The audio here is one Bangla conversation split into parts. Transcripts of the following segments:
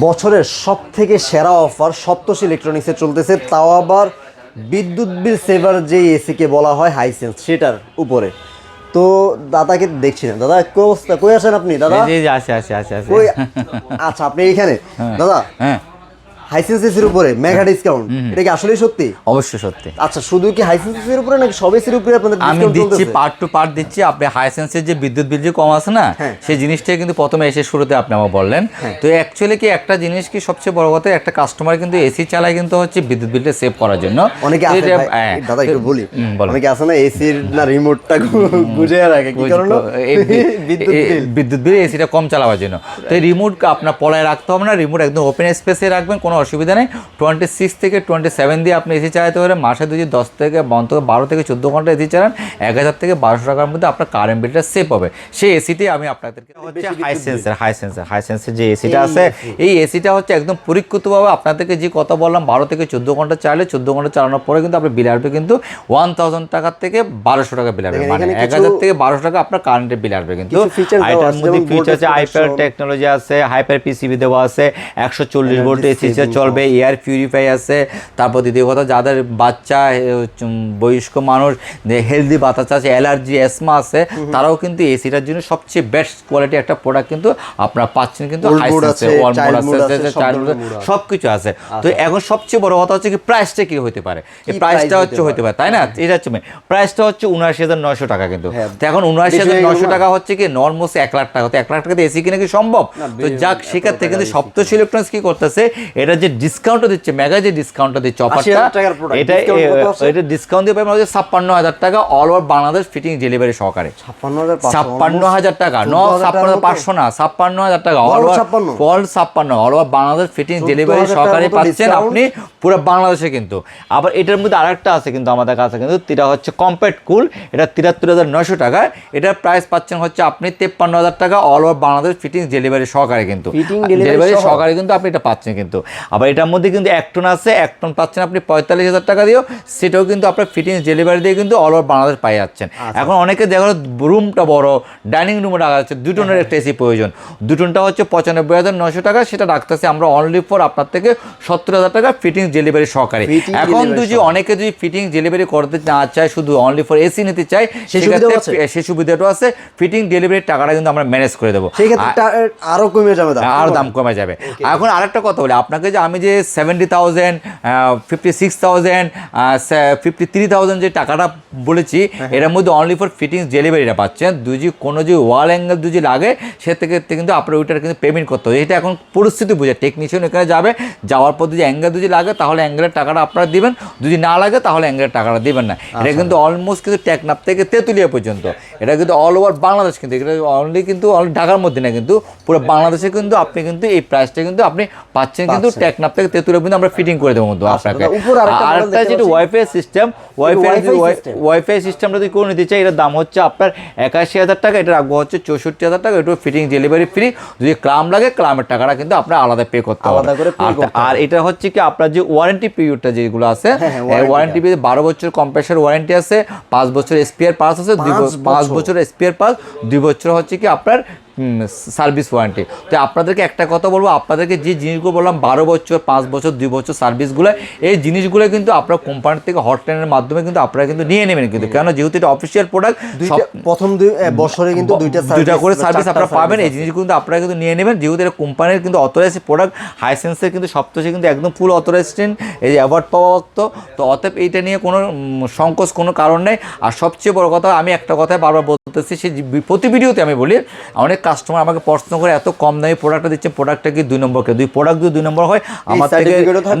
বছরের সব থেকে সেরা অফার সপ্তশ ইলেকট্রনিক্সে চলতেছে তাও আবার বিদ্যুৎ বিল সেভার যে এসিকে বলা হয় হাইসেন্স সেটার উপরে। তো দাদাকে দেখছি না। দাদা কই অবস্থা কই আছেন আপনি? দাদা? জি জি আছে আছে আছে আচ্ছা আপনি এখানে দাদা হ্যাঁ। হাইসেন্স এসির উপরে মেগা ডিসকাউন্ট এটা কি আসলেই সত্যি? অবশ্যই সত্যি। আচ্ছা শুধু কি হাইসেন্স এসির উপরে নাকি সব এসির উপরে আপনাদের আমি দিচ্ছি পার্ট টু পার্ট দিচ্ছি আপনি হাইসেন্সের যে বিদ্যুৎ বিল যে কম আছে না হ্যাঁ। সেই জিনিসটাই কিন্তু প্রথমে এসে শুরুতে আপনি আমাকে বললেন। তো অ্যাকচুয়ালি কি একটা জিনিস কি সবচেয়ে বড় কথা একটা কাস্টমার কিন্তু এসি চালায় কিন্তু হচ্ছে বিদ্যুৎ বিলটা সেভ করার জন্য। অনেকে হ্যাঁ, দাদা একটু বলি। অনেকে আছে না এসির না রিমোটটা গুজে রাখে কি কারণ? বিদ্যুৎ বিল। এসিটা কম চালাবার জন্য। তো রিমোট আপনার পলায় রাখতে হবে না রিমোট একদম ওপেন স্পেসে রাখবেন কোনো অসুবিধা নেই। টোয়েন্টি সিক্স থেকে টোয়েন্টি সেভেন দিয়ে আপনি এসি চালাতে পারেন। মাসে যদি দশ থেকে বন্ধ বারো থেকে চোদ্দ ঘণ্টা এসি চালান। এক হাজার থেকে বারোশো টাকার মধ্যে আপনার কারেন্ট বিলটা সেভ হবে। সেই এসিটি আমি আপনাদেরকে হচ্ছে হাই সেন্সের হাই সেন্সের হাই সেন্সের যে এসিটা আছে এই এসিটা হচ্ছে একদম পরীক্ষিতভাবে আপনাদেরকে যে কথা বললাম বারো থেকে চোদ্দ ঘণ্টা চালালে চোদ্দ ঘণ্টা চালানোর পরে কিন্তু আপনার বিল আসবে কিন্তু ওয়ান থাউজেন্ড টাকার থেকে বারোশো টাকা বিল আসবে। মানে এক হাজার থেকে বারোশো টাকা আপনার কারেন্টের বিল আসবে কিন্তু। মধ্যে ফিচার আছে voltage টেকনোলজি আছে হাইপার পিসিবি দেওয়া আছে একশো চল্লিশ ভোল্ট এসি saving চলবে এয়ার পিউরিফাই আছে তারপর দ্বিতীয় কথা যাদের বাচ্চা বয়স্ক মানুষ হেলদি বাচ্চা আছে অ্যালার্জি অ্যাসমা আছে তারাও কিন্তু এসিটার জন্য সবচেয়ে বেস্ট কোয়ালিটি একটা প্রোডাক্ট কিন্তু আপনারা পাচ্ছেন কিন্তু সব কিছু আছে। তো এখন সবচেয়ে বড় কথা হচ্ছে কি প্রাইসটা কি হতে পারে? এই প্রাইসটা হচ্ছে হতে হতে পারে তাই না? এটা হচ্ছে প্রাইসটা হচ্ছে উনআশি হাজার নয়শো টাকা কিন্তু। হ্যাঁ। তো এখন উনআশি হাজার নয়শো টাকা হচ্ছে কি নর্মোস এক লাখ টাকা। তো এক লাখ টাকাতে এসি কিনে কি সম্ভব? তো যাক সেক্ষেত্রে কিন্তু সপ্তশী ইলেকট্রনিক্স কি করতেছে? এটা যে ডিসকাউন্টটা দিচ্ছে মেগা যে ডিসকাউন্টটা দিচ্ছে অফারটা 80,000 টাকার product, এটা? এটা ডিসকাউন্ট দিয়ে পাবেন হচ্ছে ছাপ্পান্ন হাজার টাকা all over Bangladesh fitting delivery সহকারে। ছাপ্পান্ন হাজার টাকা ন ছাপ্পান্ন পাঁচশো না ছাপ্পান্ন হাজার টাকা অল ওভার 56 অল ছাপ্পান্ন all over Bangladesh fitting delivery সহকারে পাচ্ছেন আপনি পুরো বাংলাদেশে কিন্তু। আবার এটার মধ্যে আরেকটা আছে কিন্তু আমাদের কাছে কিন্তু এটা হচ্ছে কম্প্যাক্ট কুল এটা তিরাত্তর হাজার নয়শো টাকা। এটার প্রাইস পাচ্ছেন হচ্ছে আপনি তেপ্পান্ন হাজার টাকা all over Bangladesh fitting delivery সহকারে কিন্তু। ডেলিভারি সহ? সহকারে কিন্তু আপনি এটা পাচ্ছেন কিন্তু। আবার এটার মধ্যে কিন্তু এক টন আছে এক টন পাচ্ছেন আপনি পঁয়তাল্লিশ হাজার টাকা দিয়েও সেটাও কিন্তু আপনার ফিটিংস ডেলিভারি দিয়ে কিন্তু অল ওভার বাংলাদেশ পাই যাচ্ছেন। এখন অনেকে দেখা রুমটা বড় ডাইনিং রুমে রাখা যাচ্ছে দু টনের একটা এসি প্রয়োজন। দু টনটা হচ্ছে পঁচানব্বই হাজার নশো টাকা সেটা রাখতেছি আমরা অনলি ফর আপনার থেকে সত্তর হাজার টাকা ফিটিংস ডেলিভারি সহকারে। এখন যদি অনেকে যদি ফিটিংস ডেলিভারি করতে না চায় শুধু অনলি ফর এসি নিতে চায় সেক্ষেত্রে সে সুবিধাটাও আছে। ফিটিং ডেলিভারির টাকাটা কিন্তু আমরা ম্যানেজ করে দেবো। সেই ক্ষেত্রে টা- আরও কমে যাবে দাম। আর দাম কমে যাবে। এখন আরেকটা কথা বলি আপনাকে যে আমি যে seventy thousand fifty six thousand fifty three thousand যে টাকাটা বলেছি হ্যাঁ, এটার মধ্যে অনলি ফর ফিটিংস ডেলিভারিটা পাচ্ছেন। দুজি কোনো যে ওয়াল অ্যাঙ্গেল যে লাগে সে থেকে কিন্তু আপনার ওইটার কিন্তু পেমেন্ট করতে হবে। এটা এখন পরিস্থিতি বুঝে টেকনিশিয়ান এখানে যাবে যাওয়ার পর যদি অ্যাঙ্গেল যদি লাগে তাহলে অ্যাঙ্গেলের টাকাটা আপনারা দিবেন। যদি না লাগে তাহলে অ্যাঙ্গেলের টাকাটা দিবেন না। এটা কিন্তু অলমোস্ট কিন্তু টেকনাপ থেকে তেঁতুলিয়া পর্যন্ত। এটা কিন্তু অল ওভার বাংলাদেশ কিন্তু এটা অনলি কিন্তু ঢাকার মধ্যে না কিন্তু পুরো বাংলাদেশে কিন্তু আপনি কিন্তু এই প্রাইসটা কিন্তু আপনি পাচ্ছেন কিন্তু পাচ্ছেন। টেকনাপ থেকে তেঁতুলিয়া কিন্তু আমরা ফিটিং করে দেবো কিন্তু আপনাকে। দাদা, আর একটা যেটা ওয়াইফাই সিস্টেম ওয়াইফাই ওয়াইফাই সিস্টেমটা যদি করে নিতে চাই এটার দাম হচ্ছে আপনার একাশি হাজার টাকা এটা রাখব হচ্ছে চৌষট্টি হাজার টাকা এটা ফিটিং ডেলিভারি ফ্রি যদি ক্লাম লাগে ক্লামের টাকাটা কিন্তু আপনার আলাদা পে করতে হবে। আর- এটা হচ্ছে কি আপনার যে ওয়ারেন্টি পিরিয়ডটা যেগুলো আছে হ্যাঁ, হ্যাঁ, ওয়ারেন্টি পিরিয়ড বারো বছর কম্প্রেসার ওয়ারেন্টি আছে পাঁচ বছর স্পিয়ার পাস আছে পাঁচ? বছর। স্পিয়ার পাস দুই বছর হচ্ছে কি আপনার সার্ভিস ওয়ারেন্টি তো আপনাদেরকে একটা কথা বলব আপনাদেরকে যে জিনিসগুলো বললাম বারো বছর পাঁচ বছর দুই বছর সার্ভিসগুলো এই জিনিসগুলো কিন্তু আপনার কোম্পানি থেকে হটলাইনের মাধ্যমে কিন্তু আপনারা কিন্তু নিয়ে নেবেন কিন্তু। কেন? যেহেতু এটা অফিসিয়াল প্রোডাক্ট প্রথম দুই বছরে কিন্তু দুইটা দুইটা করে সার্ভিস আপনারা পাবেন এই জিনিসগুলো কিন্তু আপনারা কিন্তু নিয়ে নেবেন। যেহেতু এটা কোম্পানির কিন্তু অথরাইজ প্রোডাক্ট হাইসেন্সের কিন্তু সপ্তাহে কিন্তু একদম ফুল অথরাইজড এই যে অ্যাওয়ার্ড পাওয়া তো তো অতএব এইটা নিয়ে কোনো সংকোচ কোনো কারণ নেই। আর সবচেয়ে বড় কথা আমি একটা কথাই বারবার বলতেছি সে প্রতি ভিডিওতে আমি বলি অনেক কাস্টমার আমাকে প্রশ্ন করে এত কম দামে প্রোডাক্টটা দিচ্ছে প্রোডাক্টটা কি দুই নম্বর দুই প্রোডাক্ট যদি দুই নম্বর হয় আমার থেকে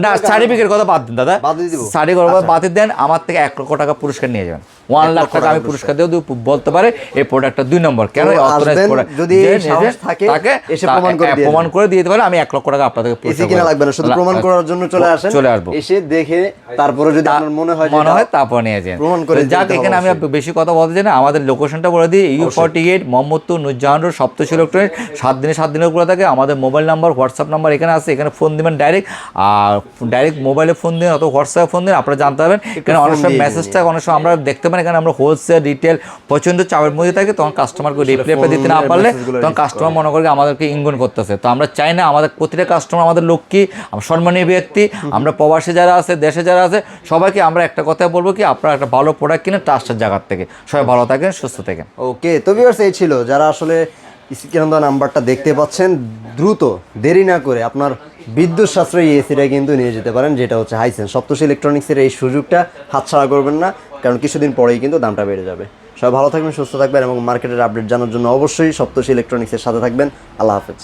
না সার্টিফিকেট কথা বাদ দিন দাদা। দিব? সার্টিফিকেট কথা বাদ দেন আমার থেকে এক লক্ষ টাকা পুরস্কার নিয়ে যাবেন। ওয়ান লাখ টাকা আমি পুরস্কার। দিয়েও বলতে পারে এই প্রোডাক্টটা দুই নম্বর। কেন যদি থাকে, এসে প্রমাণ করে দিয়ে প্রমাণ করে দিয়ে দিতে পারে আমি এক লক্ষ টাকা আপনাদেরকে এসি পুরস্কার কিনা লাগবে না শুধু প্রমাণ করার জন্য চলে আসেন চলে আসব। এসে দেখে তারপরে যদি আপনার মনে হয় মনে হয় তারপর নিয়ে যান। প্রমাণ করে যাক এখানে আমি বেশি কথা বলতে চাই না আমাদের লোকেশনটা বলে দিই U forty eight Mohammadpur Nurjahan road সপ্ত সপ্তশী ইলেকট্রনিক সাত দিনে সাত দিনের উপরে থাকে আমাদের মোবাইল নাম্বার হোয়াটসঅ্যাপ নাম্বার এখানে আছে এখানে ফোন দিবেন ডাইরেক্ট আর ডাইরেক্ট মোবাইলে ফোন দিন অথবা হোয়াটসঅ্যাপে ফোন দিন আপনারা জানতে পারবেন। এখানে অনেক সময় মেসেজটা অনেক সময় আমরা দেখতে পারি এখানে আমরা হোলসেল রিটেল প্রচণ্ড চাপের মধ্যে থাকি তখন কাস্টমারকে রিপ্লাই দিতে না পারলে তখন কাস্টমার মনে করে আমাদেরকে ইঙ্গন করতেছে। তো আমরা চাই না আমাদের প্রতিটা কাস্টমার আমাদের লক্ষ্মী আমরা সম্মানীয় ব্যক্তি আমরা প্রবাসী যারা আছে দেশে যারা আছে সবাইকে আমরা একটা কথা বলব কি আপনারা একটা ভালো প্রোডাক্ট কিনে ট্রাস্টের জায়গার থেকে। সবাই ভালো থাকেন সুস্থ থাকেন। ওকে তো ভিউয়ার্স এই ছিল। যারা আসলে স্ক্রিনে দেওয়া নাম্বারটা দেখতে পাচ্ছেন। দ্রুত, দেরি না করে আপনার বিদ্যুৎ সাশ্রয়ী এসিটা কিন্তু নিয়ে যেতে পারেন, যেটা হচ্ছে হাইসেন সপ্তশী ইলেকট্রনিক্সের এই সুযোগটা হাতছাড়া করবেন না, কারণ কিছুদিন পরেই কিন্তু দামটা বেড়ে যাবে। সবাই ভালো থাকবেন, সুস্থ থাকবেন এবং মার্কেটের আপডেট জানার জন্য অবশ্যই সপ্তশী ইলেকট্রনিক্সের সাথে থাকবেন। আল্লাহ হাফেজ।